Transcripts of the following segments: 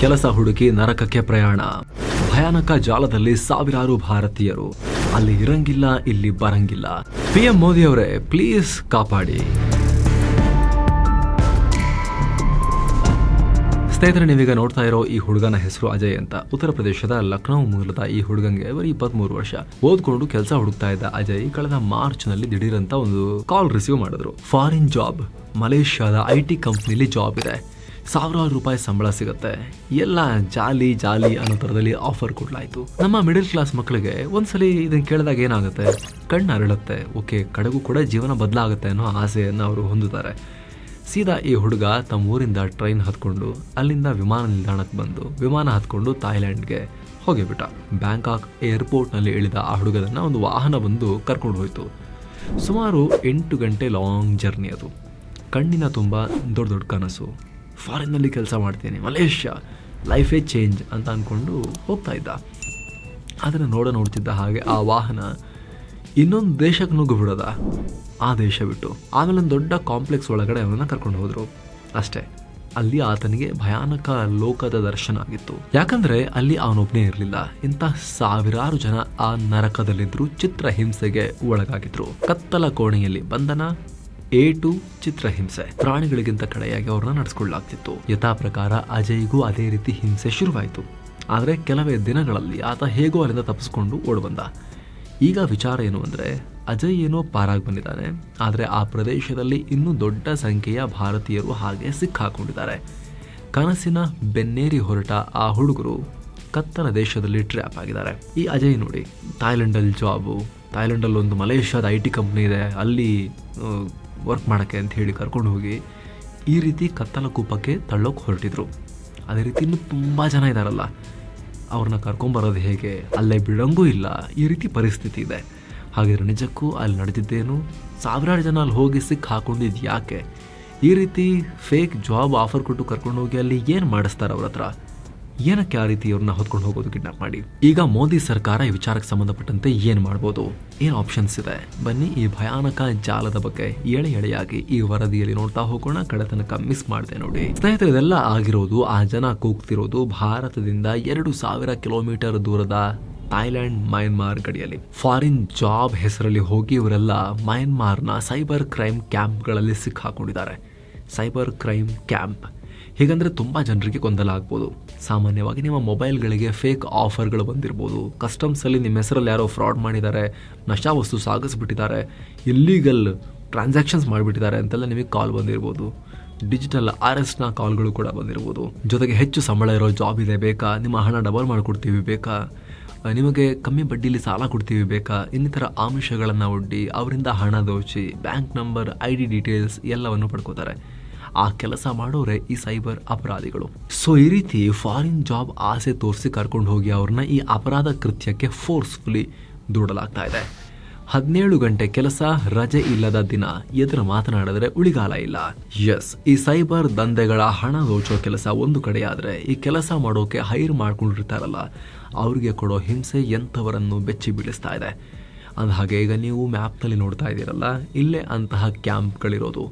ಕೆಲಸ ಹುಡುಕಿ ನರಕಕ್ಕೆ ಪ್ರಯಾಣ. ಭಯಾನಕ ಜಾಲದಲ್ಲಿ ಸಾವಿರಾರು ಭಾರತೀಯರು. ಅಲ್ಲಿ ಇರಂಗಿಲ್ಲ, ಇಲ್ಲಿ ಬರಂಗಿಲ್ಲ. ಪಿಎಂ ಮೋದಿ ಅವರೇ ಪ್ಲೀಸ್ ಕಾಪಾಡಿ. ಸ್ನೇಹಿತರೆ, ನೀವೀಗ ನೋಡ್ತಾ ಇರೋ ಈ ಹುಡುಗನ ಹೆಸರು ಅಜಯ್ ಅಂತ. ಉತ್ತರ ಪ್ರದೇಶದ ಲಕ್ನೋ ಮೂಲದ ಈ ಹುಡುಗಂಗೆ ಬರೀ ಇಪ್ಪತ್ಮೂರು ವರ್ಷ. ಓದ್ಕೊಂಡು ಕೆಲಸ ಹುಡುಕ್ತಾ ಇದ್ದ ಅಜಯ್ ಕಳೆದ ಮಾರ್ಚ್ನಲ್ಲಿ ದಿಢೀರಂತ ಒಂದು ಕಾಲ್ ರಿಸೀವ್ ಮಾಡಿದ್ರು. ಫಾರಿನ್ ಜಾಬ್ ಮಲೇಷ್ಯಾದ ಐ ಟಿ ಕಂಪ್ನಿಲಿ ಜಾಬ್ ಇದೆ. ಸಾವಿರಾರು ರೂಪಾಯಿ ಸಂಬಳ ಸಿಗುತ್ತೆ. ಎಲ್ಲ ಜಾಲಿ ಜಾಲಿ ಅನ್ನೋ ಥರದಲ್ಲಿ ಆಫರ್ ಕೊಡ್ಲಾಯ್ತು. ನಮ್ಮ ಮಿಡಲ್ ಕ್ಲಾಸ್ ಮಕ್ಕಳಿಗೆ ಒಂದ್ಸಲಿ ಇದನ್ನು ಕೇಳಿದಾಗ ಏನಾಗುತ್ತೆ? ಕಣ್ಣು ಅರಳುತ್ತೆ. ಓಕೆ, ಕಡೆಗೂ ಕೂಡ ಜೀವನ ಬದಲಾಗುತ್ತೆ ಅನ್ನೋ ಆಸೆಯನ್ನು ಅವರು ಹೊಂದುತ್ತಾರೆ. ಸೀದಾ ಈ ಹುಡುಗ ತಮ್ಮ ಊರಿಂದ ಟ್ರೈನ್ ಹತ್ಕೊಂಡು ಅಲ್ಲಿಂದ ವಿಮಾನ ನಿಲ್ದಾಣಕ್ಕೆ ಬಂದು ವಿಮಾನ ಹತ್ಕೊಂಡು ಥಾಯ್ಲ್ಯಾಂಡ್ಗೆ ಹೋಗಿಬಿಟ್ಟ. ಬ್ಯಾಂಕಾಕ್ ಏರ್ಪೋರ್ಟ್ನಲ್ಲಿ ಇಳಿದ ಆ ಹುಡುಗದನ್ನ ಒಂದು ವಾಹನ ಬಂದು ಕರ್ಕೊಂಡು ಹೋಯಿತು. ಸುಮಾರು ಎಂಟು ಗಂಟೆ ಲಾಂಗ್ ಜರ್ನಿ ಅದು. ಕಣ್ಣಿನ ತುಂಬ ದೊಡ್ಡ ದೊಡ್ಡ ಕನಸು. ಫಾರಿನ್ನಲ್ಲಿ ಕೆಲಸ ಮಾಡ್ತೀನಿ, ಮಲೇಷ್ಯಾ, ಲೈಫೇ ಚೇಂಜ್ ಅಂತ ಅಂದ್ಕೊಂಡು ಹೋಗ್ತಾ ಇದ್ದ. ಆದರೆ ನೋಡ ನೋಡ್ತಿದ್ದ ಹಾಗೆ ಆ ವಾಹನ ಇನ್ನೊಂದು ದೇಶಕ್ಕೆ ನುಗ್ಗು ಬಿಡೋದ. ಆ ದೇಶ ಬಿಟ್ಟು ಆಮೇಲೆ ಒಂದು ದೊಡ್ಡ ಕಾಂಪ್ಲೆಕ್ಸ್ ಒಳಗಡೆ ಅವನನ್ನು ಕರ್ಕೊಂಡು ಹೋದರು. ಅಷ್ಟೇ, ಅಲ್ಲಿ ಆತನಿಗೆ ಭಯಾನಕ ಲೋಕದ ದರ್ಶನ ಆಗಿತ್ತು. ಯಾಕಂದರೆ ಅಲ್ಲಿ ಅವನೊಬ್ಬನೇ ಇರಲಿಲ್ಲ. ಇಂಥ ಸಾವಿರಾರು ಜನ ಆ ನರಕದಲ್ಲಿದ್ದರೂ ಚಿತ್ರ ಹಿಂಸೆಗೆ ಒಳಗಾಗಿದ್ರು. ಕತ್ತಲ ಕೋಣೆಯಲ್ಲಿ ಬಂಧನ ಎ ಟು ಚಿತ್ರಹಿಂಸೆ. ಪ್ರಾಣಿಗಳಿಗಿಂತ ಕಡೆಯಾಗಿ ಅವ್ರನ್ನ ನಡೆಸ್ಕೊಳ್ಳಾಗ್ತಿತ್ತು. ಯಥಾ ಪ್ರಕಾರ ಅಜಯ್ಗೂ ಅದೇ ರೀತಿ ಹಿಂಸೆ ಶುರುವಾಯಿತು. ಆದರೆ ಕೆಲವೇ ದಿನಗಳಲ್ಲಿ ಆತ ಹೇಗೋ ಅಲ್ಲಿಂದ ತಪ್ಪಿಸ್ಕೊಂಡು ಓಡ್ಬಂದ. ಈಗ ವಿಚಾರ ಏನು ಅಂದರೆ, ಅಜಯ್ ಏನೋ ಪಾರಾಗಿ ಬಂದಿದ್ದಾನೆ. ಆದರೆ ಆ ಪ್ರದೇಶದಲ್ಲಿ ಇನ್ನೂ ದೊಡ್ಡ ಸಂಖ್ಯೆಯ ಭಾರತೀಯರು ಹಾಗೆ ಸಿಕ್ಕಾಕೊಂಡಿದ್ದಾರೆ. ಕನಸಿನ ಬೆನ್ನೇರಿ ಹೊರಟ ಆ ಹುಡುಗರು ಕತ್ತಲ ದೇಶದಲ್ಲಿ ಟ್ರ್ಯಾಪ್ ಆಗಿದ್ದಾರೆ. ಈ ಅಜಯ್ ನೋಡಿ ಥಾಯ್ಲೆಂಡಲ್ಲಿ ಜಾಬು ಥಾಯ್ಲೆಂಡಲ್ಲಿ ಒಂದು ಮಲೇಷ್ಯಾದ ಐ ಟಿ ಕಂಪ್ನಿ ಇದೆ, ಅಲ್ಲಿ ವರ್ಕ್ ಮಾಡೋಕ್ಕೆ ಅಂತ ಹೇಳಿ ಕರ್ಕೊಂಡು ಹೋಗಿ ಈ ರೀತಿ ಕತ್ತಲ ಕೂಪಕ್ಕೆ ತಳ್ಳೋಕೆ ಹೊರಟಿದ್ರು. ಅದೇ ರೀತಿ ಇನ್ನೂ ತುಂಬ ಜನ ಇದ್ದಾರಲ್ಲ ಅವ್ರನ್ನ ಕರ್ಕೊಂಬರೋದು ಹೇಗೆ? ಅಲ್ಲೇ ಬಿಡಂಗೂ ಇಲ್ಲ, ಈ ರೀತಿ ಪರಿಸ್ಥಿತಿ ಇದೆ. ಹಾಗಿದ್ರೆ ನಿಜಕ್ಕೂ ಅಲ್ಲಿ ನಡೆದಿದ್ದೇನು? ಸಾವಿರಾರು ಜನ ಅಲ್ಲಿ ಹೋಗಿ ಸಿಕ್ಕಿ ಹಾಕೊಂಡಿದ್ದು ಯಾಕೆ? ಈ ರೀತಿ ಫೇಕ್ ಜಾಬ್ ಆಫರ್ ಕೊಟ್ಟು ಕರ್ಕೊಂಡು ಹೋಗಿ ಅಲ್ಲಿ ಏನು ಮಾಡಿಸ್ತಾರೆ ಅವ್ರ ಹತ್ರ? ಏನಕ್ಕೆ ಆ ರೀತಿ ಇವ್ರನ್ನ ಹೊತ್ಕೊಂಡು ಹೋಗೋದು ಕಿಡ್ನಾಪ್ ಮಾಡಿ? ಈಗ ಮೋದಿ ಸರ್ಕಾರ ಈ ವಿಚಾರಕ್ಕೆ ಸಂಬಂಧಪಟ್ಟಂತೆ ಏನು ಮಾಡ್ಬೋದು? ಏನು ಆಪ್ಷನ್ಸ್ ಇದೆ? ಬನ್ನಿ ಈ ಭಯಾನಕ ಜಾಲದ ಬಗ್ಗೆ ಎಳೆ ಎಳೆಯಾಗಿ ಈ ವರದಿಯಲ್ಲಿ ನೋಡ್ತಾ ಹೋಗೋಣ. ಕಡೆತನಕ ಮಿಸ್ ಮಾಡಿದೆ ನೋಡಿ. ಸ್ನೇಹಿತರೆ, ಇದೆಲ್ಲ ಆಗಿರೋದು ಆ ಜನ ಕೂಗ್ತಿರೋದು ಭಾರತದಿಂದ ಎರಡು ಸಾವಿರ ಕಿಲೋಮೀಟರ್ ದೂರದ ಥೈಲ್ಯಾಂಡ್ ಮಯನ್ಮಾರ್ ಗಡಿಯಲ್ಲಿ. ಫಾರಿನ್ ಜಾಬ್ ಹೆಸರಲ್ಲಿ ಹೋಗಿ ಇವರೆಲ್ಲ ಮಯನ್ಮಾರ್ನ ಸೈಬರ್ ಕ್ರೈಮ್ ಕ್ಯಾಂಪ್ಗಳಲ್ಲಿ ಸಿಕ್ಕಾಕೊಂಡಿದ್ದಾರೆ. Cyber crime camp. ಹೀಗಂದ್ರೆ ತುಂಬ ಜನರಿಗೆ ಗೊಂದಲ ಆಗ್ಬೋದು. ಸಾಮಾನ್ಯವಾಗಿ ನಿಮ್ಮ ಮೊಬೈಲ್ಗಳಿಗೆ ಫೇಕ್ ಆಫರ್ಗಳು ಬಂದಿರ್ಬೋದು. ಕಸ್ಟಮ್ಸಲ್ಲಿ ನಿಮ್ಮ ಹೆಸರಲ್ಲಿ ಯಾರೋ ಫ್ರಾಡ್ ಮಾಡಿದ್ದಾರೆ, ನಶಾ ವಸ್ತು ಸಾಗಿಸ್ಬಿಟ್ಟಿದ್ದಾರೆ ಇಲ್ಲೀಗಲ್ ಟ್ರಾನ್ಸಾಕ್ಷನ್ಸ್ ಮಾಡಿಬಿಟ್ಟಿದ್ದಾರೆ ಅಂತೆಲ್ಲ ನಿಮಗೆ ಕಾಲ್ ಬಂದಿರ್ಬೋದು. ಡಿಜಿಟಲ್ ಅರೆಸ್ಟ್ನ ಕಾಲ್ಗಳು ಕೂಡ ಬಂದಿರ್ಬೋದು. ಜೊತೆಗೆ ಹೆಚ್ಚು ಸಂಬಳ ಇರೋ ಜಾಬ್ ಇದೆ ಬೇಕಾ? ನಿಮ್ಮ ಹಣ ಡಬಲ್ ಮಾಡಿಕೊಡ್ತೀವಿ ಬೇಕಾ? ನಿಮಗೆ ಕಮ್ಮಿ ಬಡ್ಡಿಲಿ ಸಾಲ ಕೊಡ್ತೀವಿ ಬೇಕಾ? ಇನ್ನಿತರ ಆಮಿಷಗಳನ್ನು ಒಡ್ಡಿ, ಅವರಿಂದ ಹಣ ದೋಚಿ, bank number I D details ಎಲ್ಲವನ್ನು ಪಡ್ಕೋತಾರೆ. ಆ ಕೆಲಸ ಮಾಡೋರೆ ಈ ಸೈಬರ್ ಅಪರಾಧಿಗಳು. ಸೊ ಈ ರೀತಿ ಫಾರಿನ್ ಜಾಬ್ ಆಸೆ ತೋರಿಸಿ ಕರ್ಕೊಂಡು ಹೋಗಿ ಅವ್ರನ್ನ ಈ ಅಪರಾಧ ಕೃತ್ಯಕ್ಕೆ ಫೋರ್ಸ್ಫುಲಿ ದೂಡಲಾಗ್ತಾ ಇದೆ. ಹದಿನೇಳು ಗಂಟೆ ಕೆಲಸ, ರಜೆ ಇಲ್ಲದ ದಿನ, ಎದುರು ಮಾತನಾಡಿದ್ರೆ ಉಳಿಗಾಲ ಇಲ್ಲ. ಎಸ್ ಈ ಸೈಬರ್ ದಂಧೆಗಳ ಹಣ ದೋಚೋ ಕೆಲಸ ಒಂದು ಕಡೆ ಈ ಕೆಲಸ ಮಾಡೋಕೆ ಹೈರ್ ಮಾಡ್ಕೊಂಡಿರ್ತಾರಲ್ಲ, ಅವ್ರಿಗೆ ಕೊಡೋ ಹಿಂಸೆ ಎಂಥವರನ್ನು ಬೆಚ್ಚಿ ಬೀಳಿಸ್ತಾ ಇದೆ. ಅಂದ ಹಾಗೆ ಈಗ ನೀವು ಮ್ಯಾಪ್ನಲ್ಲಿ ನೋಡ್ತಾ ಇದ್ದೀರಲ್ಲ, ಇಲ್ಲೇ ಅಂತಹ ಕ್ಯಾಂಪ್ಗಳಿರೋದು.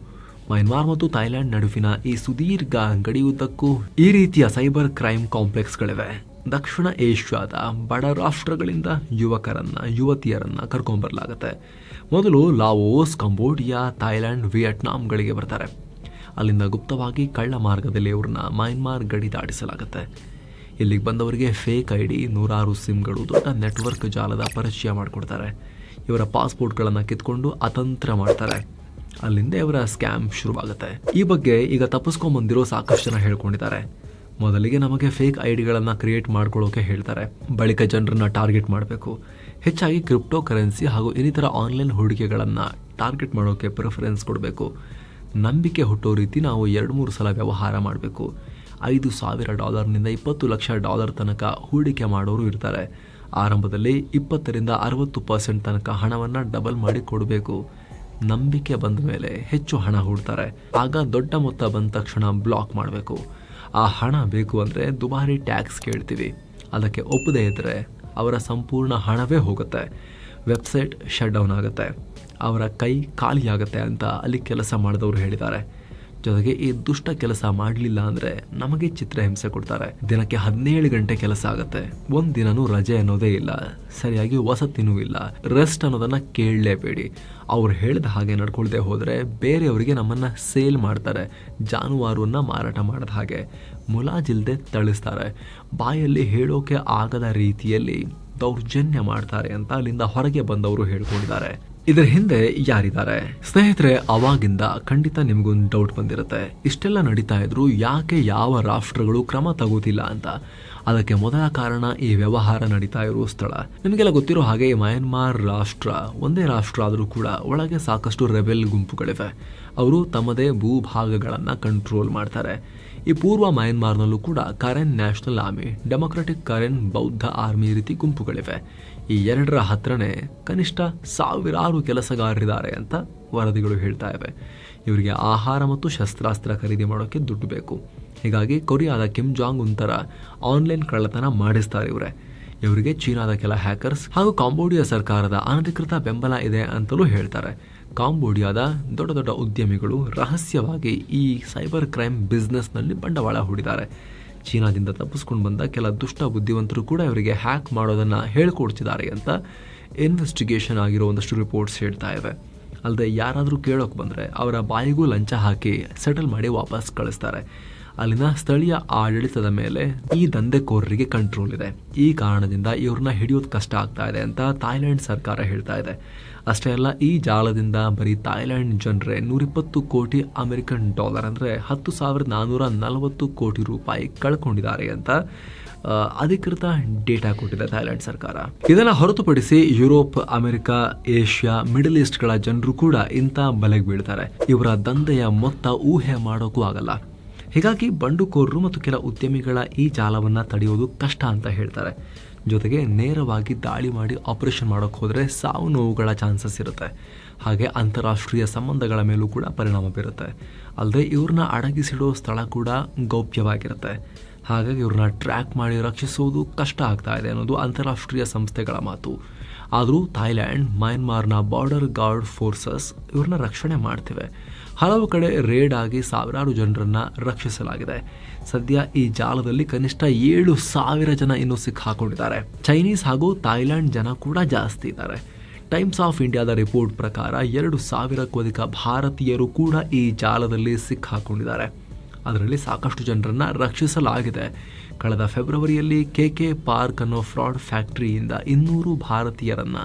ಮಯನ್ಮಾರ್ ಮತ್ತು ಥೈಲ್ಯಾಂಡ್ ನಡುವಿನ ಈ ಸುದೀರ್ಘ ಗಡಿಯುದ್ದಕ್ಕೂ ಈ ರೀತಿಯ ಸೈಬರ್ ಕ್ರೈಮ್ ಕಾಂಪ್ಲೆಕ್ಸ್ಗಳಿವೆ. ದಕ್ಷಿಣ ಏಷ್ಯಾದ ಬಡ ರಾಷ್ಟ್ರಗಳಿಂದ ಯುವಕರನ್ನ, ಯುವತಿಯರನ್ನ ಕರ್ಕೊಂಡ್ಬರ್ಲಾಗತ್ತೆ ಮೊದಲು ಲಾವೋಸ್, ಕಂಬೋಡಿಯಾ ಥೈಲ್ಯಾಂಡ್ ವಿಯೆಟ್ನಾಂಗಳಿಗೆ ಬರ್ತಾರೆ. ಅಲ್ಲಿಂದ ಗುಪ್ತವಾಗಿ ಕಳ್ಳ ಮಾರ್ಗದಲ್ಲಿ ಅವ್ರನ್ನ ಮಯನ್ಮಾರ್ ಗಡಿ ದಾಟಿಸಲಾಗುತ್ತೆ. ಇಲ್ಲಿಗೆ ಬಂದವರಿಗೆ ಫೇಕ್ ಐ ಡಿ ನೂರಾರು ಸಿಮ್ಗಳು, ದೊಡ್ಡ ನೆಟ್ವರ್ಕ್ ಜಾಲದ ಪರಿಚಯ ಮಾಡಿಕೊಡ್ತಾರೆ. ಇವರ ಪಾಸ್ಪೋರ್ಟ್ಗಳನ್ನು ಕಿತ್ಕೊಂಡು ಅತಂತ್ರ ಮಾಡ್ತಾರೆ. ಅಲ್ಲಿಂದ ಇವರ ಸ್ಕ್ಯಾಮ್ ಶುರುವಾಗುತ್ತೆ. ಈ ಬಗ್ಗೆ ಈಗ ತಪ್ಪಿಸ್ಕೊಂಬಂದಿರೋ ಸಾಕಷ್ಟು ಜನ ಹೇಳ್ಕೊಂಡಿದ್ದಾರೆ. ಮೊದಲಿಗೆ ನಮಗೆ ಫೇಕ್ ಐ ಡಿಗಳನ್ನು ಕ್ರಿಯೇಟ್ ಮಾಡ್ಕೊಳ್ಳೋಕೆ ಹೇಳ್ತಾರೆ. ಬಳಿಕ ಜನರನ್ನ ಟಾರ್ಗೆಟ್ ಮಾಡಬೇಕು. ಹೆಚ್ಚಾಗಿ ಕ್ರಿಪ್ಟೋ ಕರೆನ್ಸಿ ಹಾಗೂ ಇನ್ನಿತರ ಆನ್ಲೈನ್ ಹೂಡಿಕೆಗಳನ್ನು ಟಾರ್ಗೆಟ್ ಮಾಡೋಕೆ ಪ್ರಿಫರೆನ್ಸ್ ಕೊಡಬೇಕು. ನಂಬಿಕೆ ಹುಟ್ಟೋ ರೀತಿ ನಾವು ಎರಡು ಮೂರು ಸಲ ವ್ಯವಹಾರ ಮಾಡಬೇಕು. ಐದು ಸಾವಿರ ಡಾಲರ್ನಿಂದ ಇಪ್ಪತ್ತು ಲಕ್ಷ ಡಾಲರ್ ತನಕ ಹೂಡಿಕೆ ಮಾಡೋರು ಇರ್ತಾರೆ. ಆರಂಭದಲ್ಲಿ ಇಪ್ಪತ್ತರಿಂದ ಅರವತ್ತು ಪರ್ಸೆಂಟ್ ತನಕ ಹಣವನ್ನು ಡಬಲ್ ಮಾಡಿ ಕೊಡಬೇಕು. ನಂಬಿಕೆ ಬಂದ ಮೇಲೆ ಹೆಚ್ಚು ಹಣ ಹೂಡ್ತಾರೆ. ಆಗ ದೊಡ್ಡ ಮೊತ್ತ ಬಂದ ತಕ್ಷಣ ಬ್ಲಾಕ್ ಮಾಡಬೇಕು. ಆ ಹಣ ಬೇಕು ಅಂದರೆ ದುಬಾರಿ ಟ್ಯಾಕ್ಸ್ ಕೇಳ್ತೀವಿ. ಅದಕ್ಕೆ ಒಪ್ಪದೇ ಇದ್ದರೆ ಅವರ ಸಂಪೂರ್ಣ ಹಣವೇ ಹೋಗುತ್ತೆ. ವೆಬ್ಸೈಟ್ ಶಟ್ ಡೌನ್ ಆಗುತ್ತೆ. ಅವರ ಕೈ ಖಾಲಿಯಾಗುತ್ತೆ ಅಂತ ಅಲ್ಲಿ ಕೆಲಸ ಮಾಡಿದವರು ಹೇಳಿದ್ದಾರೆ. ಜೊತೆಗೆ ಈ ದುಷ್ಟ ಕೆಲಸ ಮಾಡಲಿಲ್ಲ ಅಂದ್ರೆ ನಮಗೆ ಚಿತ್ರಹಿಂಸೆ ಕೊಡ್ತಾರೆ. ದಿನಕ್ಕೆ ಹದಿನೇಳು ಗಂಟೆ ಕೆಲಸ ಆಗತ್ತೆ. ಒಂದ್ ದಿನನೂ ರಜೆ ಅನ್ನೋದೇ ಇಲ್ಲ. ಸರಿಯಾಗಿ ವಸತಿನೂ ಇಲ್ಲ. ರೆಸ್ಟ್ ಅನ್ನೋದನ್ನ ಕೇಳಲೇಬೇಡಿ. ಅವ್ರು ಹೇಳಿದ ಹಾಗೆ ನಡ್ಕೊಳ್ದೆ ಹೋದ್ರೆ ಬೇರೆಯವರಿಗೆ ನಮ್ಮನ್ನ ಸೇಲ್ ಮಾಡ್ತಾರೆ. ಜಾನುವಾರನ್ನ ಮಾರಾಟ ಮಾಡಿದ ಹಾಗೆ. ಮುಲಾಜಿಲ್ದೆ ತಳಿಸ್ತಾರೆ ಬಾಯಲ್ಲಿ ಹೇಳೋಕೆ ಆಗದ ರೀತಿಯಲ್ಲಿ ದೌರ್ಜನ್ಯ ಮಾಡ್ತಾರೆ ಅಂತ ಅಲ್ಲಿಂದ ಹೊರಗೆ ಬಂದವರು ಹೇಳ್ಕೊಂಡಿದ್ದಾರೆ. ಇದರ ಹಿಂದೆ ಯಾರಿದ್ದಾರೆ? ಸ್ನೇಹಿತರೆ, ಅವಾಗಿಂದ ಖಂಡಿತ ನಿಮಗೊಂದು ಡೌಟ್ ಬಂದಿರುತ್ತೆ. ಇಷ್ಟೆಲ್ಲ ನಡೀತಾ ಇದ್ರು ಯಾಕೆ ಯಾವ ರಾಷ್ಟ್ರಗಳು ಕ್ರಮ ತಗೋತಿಲ್ಲ ಅಂತ? ಅದಕ್ಕೆ ಮೊದಲ ಕಾರಣ ಈ ವ್ಯವಹಾರ ನಡೀತಾ ಇರುವ ಸ್ಥಳ. ನಿಮಗೆಲ್ಲ ಗೊತ್ತಿರೋ ಹಾಗೆ ಮ್ಯಾನ್ಮಾರ್ ರಾಷ್ಟ್ರ ಒಂದೇ ರಾಷ್ಟ್ರ ಆದರೂ ಕೂಡ ಒಳಗೆ ಸಾಕಷ್ಟು ರೆಬೆಲ್ ಗುಂಪುಗಳಿವೆ. ಅವರು ತಮ್ಮದೇ ಭೂಭಾಗಗಳನ್ನು ಕಂಟ್ರೋಲ್ ಮಾಡ್ತಾರೆ. ಈ ಪೂರ್ವ ಮಯನ್ಮಾರ್ನಲ್ಲೂ ಕೂಡ Karen national army, democratic Karen ಬೌದ್ಧ ಆರ್ಮಿ ರೀತಿ ಗುಂಪುಗಳಿವೆ. ಈ ಎರಡರ ಹತ್ರನೇ ಕನಿಷ್ಠ ಸಾವಿರಾರು ಕೆಲಸಗಾರರಿದ್ದಾರೆ ಅಂತ ವರದಿಗಳು ಹೇಳ್ತಾ ಇವೆ. ಇವರಿಗೆ ಆಹಾರ ಮತ್ತು ಶಸ್ತ್ರಾಸ್ತ್ರ ಖರೀದಿ ಮಾಡೋಕ್ಕೆ ದುಡ್ಡು ಬೇಕು. ಹೀಗಾಗಿ ಕೊರಿಯಾದ ಕಿಮ್ ಜಾಂಗ್ ಒಂಥರ ಆನ್ಲೈನ್ ಕಳ್ಳತನ ಮಾಡಿಸ್ತಾರೆ ಇವರೇ. ಇವರಿಗೆ ಚೀನಾದ ಕೆಲ ಹ್ಯಾಕರ್ಸ್ ಹಾಗೂ ಕಾಂಬೋಡಿಯಾ ಸರ್ಕಾರದ ಅನಧಿಕೃತ ಬೆಂಬಲ ಇದೆ ಅಂತಲೂ ಹೇಳ್ತಾರೆ. ಕಾಂಬೋಡಿಯಾದ ದೊಡ್ಡ ದೊಡ್ಡ ಉದ್ಯಮಿಗಳು ರಹಸ್ಯವಾಗಿ ಈ ಸೈಬರ್ ಕ್ರೈಮ್ ಬಿಸ್ನೆಸ್ನಲ್ಲಿ ಬಂಡವಾಳ ಹೂಡಿದ್ದಾರೆ. ಚೀನಾದಿಂದ ತಪ್ಪಿಸ್ಕೊಂಡು ಬಂದ ಕೆಲ ದುಷ್ಟ ಬುದ್ಧಿವಂತರು ಕೂಡ ಇವರಿಗೆ ಹ್ಯಾಕ್ ಮಾಡೋದನ್ನು ಹೇಳ್ಕೊಡ್ತಿದ್ದಾರೆ ಅಂತ ಇನ್ವೆಸ್ಟಿಗೇಷನ್ ಆಗಿರೋ ಒಂದಷ್ಟು ರಿಪೋರ್ಟ್ಸ್ ಹೇಳ್ತಾ ಇವೆ. ಅಲ್ಲದೆ ಯಾರಾದರೂ ಕೇಳೋಕೆ ಬಂದರೆ ಅವರ ಬಾಯಿಗೂ ಲಂಚ ಹಾಕಿ ಸೆಟಲ್ ಮಾಡಿ ವಾಪಸ್ ಕಳಿಸ್ತಾರೆ. ಅಲ್ಲಿನ ಸ್ಥಳೀಯ ಆಡಳಿತದ ಮೇಲೆ ಈ ದಂಧೆಕೋರರಿಗೆ ಕಂಟ್ರೋಲ್ ಇದೆ. ಈ ಕಾರಣದಿಂದ ಇವ್ರನ್ನ ಹಿಡಿಯೋದು ಕಷ್ಟ ಆಗ್ತಾ ಇದೆ ಅಂತ ಥಾಯ್ಲೆಂಡ್ ಸರ್ಕಾರ ಹೇಳ್ತಾ ಇದೆ. ಅಷ್ಟೇ ಅಲ್ಲ, ಈ ಜಾಲದಿಂದ ಬರೀ ಥಾಯ್ಲೆಂಡ್ ಜನರೇ ನೂರಿಪ್ಪತ್ತು ಕೋಟಿ ಅಮೆರಿಕನ್ ಡಾಲರ್ ಅಂದರೆ ಹತ್ತು ಸಾವಿರದ ನಾನ್ನೂರ ನಲವತ್ತು ಕೋಟಿ ರೂಪಾಯಿ ಕಳ್ಕೊಂಡಿದ್ದಾರೆ ಅಂತ ಅಧಿಕೃತ ಡೇಟಾ ಕೊಟ್ಟಿದೆ ಥೈಲ್ಯಾಂಡ್ ಸರ್ಕಾರ. ಇದನ್ನ ಹೊರತುಪಡಿಸಿ ಯುರೋಪ್, ಅಮೆರಿಕ, ಏಷ್ಯಾ, ಮಿಡಲ್ ಈಸ್ಟ್ಗಳ ಜನರು ಕೂಡ ಇಂಥ ಬಲೆಗೆ ಬೀಳ್ತಾರೆ. ಇವರ ದಂಧೆಯ ಮೊತ್ತ ಊಹೆ ಮಾಡೋಕ್ಕೂ ಆಗಲ್ಲ. ಹೀಗಾಗಿ ಬಂಡುಕೋರರು ಮತ್ತು ಕೆಲ ಉದ್ಯಮಿಗಳ ಈ ಜಾಲವನ್ನು ತಡೆಯೋದು ಕಷ್ಟ ಅಂತ ಹೇಳ್ತಾರೆ. ಜೊತೆಗೆ ನೇರವಾಗಿ ದಾಳಿ ಮಾಡಿ ಆಪರೇಷನ್ ಮಾಡೋಕ್ಕೆ ಹೋದರೆ ಸಾವು ನೋವುಗಳ ಚಾನ್ಸಸ್ ಇರುತ್ತೆ. ಹಾಗೆ ಅಂತಾರಾಷ್ಟ್ರೀಯ ಸಂಬಂಧಗಳ ಮೇಲೂ ಕೂಡ ಪರಿಣಾಮ ಬೀರುತ್ತೆ. ಅಲ್ಲದೆ ಇವ್ರನ್ನ ಅಡಗಿಸಿಡೋ ಸ್ಥಳ ಕೂಡ ಗೌಪ್ಯವಾಗಿರುತ್ತೆ. ಹಾಗಾಗಿ ಇವ್ರನ್ನ ಟ್ರ್ಯಾಕ್ ಮಾಡಿ ರಕ್ಷಿಸುವುದು ಕಷ್ಟ ಆಗ್ತಾ ಇದೆ ಅನ್ನೋದು ಅಂತಾರಾಷ್ಟ್ರೀಯ ಸಂಸ್ಥೆಗಳ ಮಾತು. ಆದರೂ ಥಾಯ್ಲ್ಯಾಂಡ್ ಮ್ಯಾನ್ಮಾರ್ನ ಬಾರ್ಡರ್ ಗಾರ್ಡ್ ಫೋರ್ಸಸ್ ಇವ್ರನ್ನ ರಕ್ಷಣೆ ಮಾಡ್ತಿವೆ. ಹಲವು ಕಡೆ ರೇಡ್ ಆಗಿ ಸಾವಿರಾರು ಜನರನ್ನು ರಕ್ಷಿಸಲಾಗಿದೆ. ಸದ್ಯ ಈ ಜಾಲದಲ್ಲಿ ಕನಿಷ್ಠ ಏಳು ಸಾವಿರ ಜನ ಇನ್ನೂ ಸಿಕ್ಕಾಕೊಂಡಿದ್ದಾರೆ. ಚೈನೀಸ್ ಹಾಗೂ ಥಾಯ್ಲೆಂಡ್ ಜನ ಕೂಡ ಜಾಸ್ತಿ ಇದ್ದಾರೆ. ಟೈಮ್ಸ್ ಆಫ್ ಇಂಡಿಯಾದ ರಿಪೋರ್ಟ್ ಪ್ರಕಾರ ಎರಡು ಸಾವಿರಕ್ಕೂ ಅಧಿಕ ಭಾರತೀಯರು ಕೂಡ ಈ ಜಾಲದಲ್ಲಿ ಸಿಕ್ಕಾಕೊಂಡಿದ್ದಾರೆ. ಅದರಲ್ಲಿ ಸಾಕಷ್ಟು ಜನರನ್ನು ರಕ್ಷಿಸಲಾಗಿದೆ. ಕಳೆದ ಫೆಬ್ರವರಿಯಲ್ಲಿ ಕೆ ಕೆ ಪಾರ್ಕ್ ಅನ್ನೋ ಫ್ರಾಡ್ ಫ್ಯಾಕ್ಟರಿಯಿಂದ ಇನ್ನೂರು ಭಾರತೀಯರನ್ನ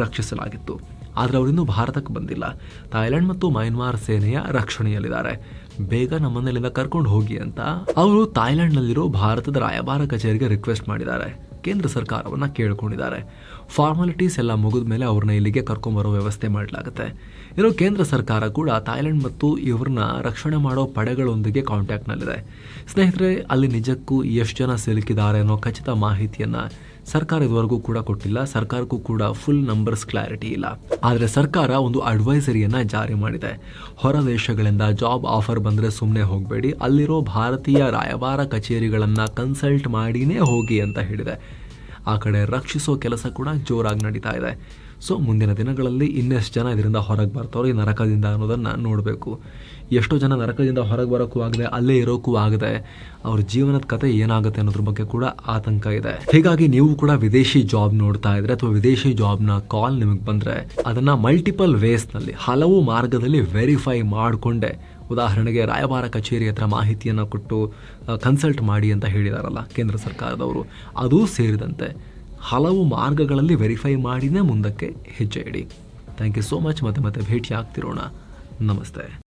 ರಕ್ಷಿಸಲಾಗಿತ್ತು. ಆದರೆ ಅವರಿನ್ನೂ ಭಾರತಕ್ಕೆ ಬಂದಿಲ್ಲ. ಥಾಯ್ಲೆಂಡ್ ಮತ್ತು ಮಯನ್ಮಾರ್ ಸೇನೆಯ ರಕ್ಷಣೆಯಲ್ಲಿದ್ದಾರೆ. ಬೇಗ ನಮ್ಮನ್ನೆಲ್ಲಿಂದ ಕರ್ಕೊಂಡು ಹೋಗಿ ಅಂತ ಅವರು ಥಾಯ್ಲೆಂಡ್ನಲ್ಲಿರೋ ಭಾರತದ ರಾಯಭಾರ ಕಚೇರಿಗೆ ರಿಕ್ವೆಸ್ಟ್ ಮಾಡಿದ್ದಾರೆ. ಕೇಂದ್ರ ಸರ್ಕಾರವನ್ನು ಕೇಳ್ಕೊಂಡಿದ್ದಾರೆ. ಫಾರ್ಮಾಲಿಟೀಸ್ ಎಲ್ಲ ಮುಗಿದ ಮೇಲೆ ಅವ್ರನ್ನ ಇಲ್ಲಿಗೆ ಕರ್ಕೊಂಬರೋ ವ್ಯವಸ್ಥೆ ಮಾಡಲಾಗುತ್ತೆ. ಇನ್ನು ಕೇಂದ್ರ ಸರ್ಕಾರ ಕೂಡ ಥಾಯ್ಲೆಂಡ್ ಮತ್ತು ಇವ್ರನ್ನ ರಕ್ಷಣೆ ಮಾಡೋ ಪಡೆಗಳೊಂದಿಗೆ ಕಾಂಟ್ಯಾಕ್ಟ್ನಲ್ಲಿದೆ ಸ್ನೇಹಿತರೆ, ಅಲ್ಲಿ ನಿಜಕ್ಕೂ ಎಷ್ಟು ಜನ ಸಿಲುಕಿದ್ದಾರೆ ಅನ್ನೋ ಖಚಿತ ಮಾಹಿತಿಯನ್ನ ಸರ್ಕಾರ ಇದುವರೆಗೂ ಕೂಡ ಕೊಟ್ಟಿಲ್ಲ, ಸರ್ಕಾರಕ್ಕೂ ಕೂಡ ಫುಲ್ ನಂಬರ್ಸ್ ಕ್ಲಾರಿಟಿ ಇಲ್ಲ. ಆದರೆ ಸರ್ಕಾರ ಒಂದು ಅಡ್ವೈಸರಿಯನ್ನು ಜಾರಿ ಮಾಡಿದೆ. ಹೊರ ದೇಶಗಳಿಂದ ಜಾಬ್ ಆಫರ್ ಬಂದರೆ ಸುಮ್ಮನೆ ಹೋಗಬೇಡಿ, ಅಲ್ಲಿರೋ ಭಾರತೀಯ ರಾಯಭಾರ ಕಚೇರಿಗಳನ್ನು ಕನ್ಸಲ್ಟ್ ಮಾಡಿನೇ ಹೋಗಿ ಅಂತ ಹೇಳಿದೆ. ಆ ಕಡೆ ರಕ್ಷಿಸೋ ಕೆಲಸ ಕೂಡ ಜೋರಾಗಿ ನಡೀತಾ ಇದೆ. ಸೊ ಮುಂದಿನ ದಿನಗಳಲ್ಲಿ ಇನ್ನೆಷ್ಟು ಜನ ಇದರಿಂದ ಹೊರಗೆ ಬರ್ತಾರೋ ಈ ನರಕದಿಂದ ಅನ್ನೋದನ್ನು ನೋಡಬೇಕು. ಎಷ್ಟೋ ಜನ ನರಕದಿಂದ ಹೊರಗೆ ಬರೋಕ್ಕೂ ಆಗದೆ ಅಲ್ಲೇ ಇರೋಕ್ಕೂ ಆಗದೆ ಅವ್ರ ಜೀವನದ ಕತೆ ಏನಾಗುತ್ತೆ ಅನ್ನೋದ್ರ ಬಗ್ಗೆ ಕೂಡ ಆತಂಕ ಇದೆ. ಹೀಗಾಗಿ ನೀವು ಕೂಡ ವಿದೇಶಿ ಜಾಬ್ ನೋಡ್ತಾ ಇದ್ರೆ ಅಥವಾ ವಿದೇಶಿ ಜಾಬ್ನ ಕಾಲ್ ನಿಮಗೆ ಬಂದರೆ ಅದನ್ನು ಮಲ್ಟಿಪಲ್ ವೇಸ್ನಲ್ಲಿ ಹಲವು ಮಾರ್ಗದಲ್ಲಿ ವೆರಿಫೈ ಮಾಡಿಕೊಂಡೆ. ಉದಾಹರಣೆಗೆ ರಾಯಭಾರ ಕಚೇರಿ ಹತ್ರ ಮಾಹಿತಿಯನ್ನು ಕೊಟ್ಟು ಕನ್ಸಲ್ಟ್ ಮಾಡಿ ಅಂತ ಹೇಳಿದಾರಲ್ಲ ಕೇಂದ್ರ ಸರ್ಕಾರದವರು. ಅದೂ ಸೇರಿದಂತೆ. ಹಲವು ಮಾರ್ಗಗಳಲ್ಲಿ ವೆರಿಫೈ ಮಾಡಿನೇ ಮುಂದಕ್ಕೆ ಹೆಜ್ಜೆ ಇಡಿ. ಥ್ಯಾಂಕ್ ಯು ಸೋ ಮಚ್ ಮತ್ತೆ ಮತ್ತೆ ಭೇಟಿ ಆಗ್ತಿರೋಣ ನಮಸ್ತೆ.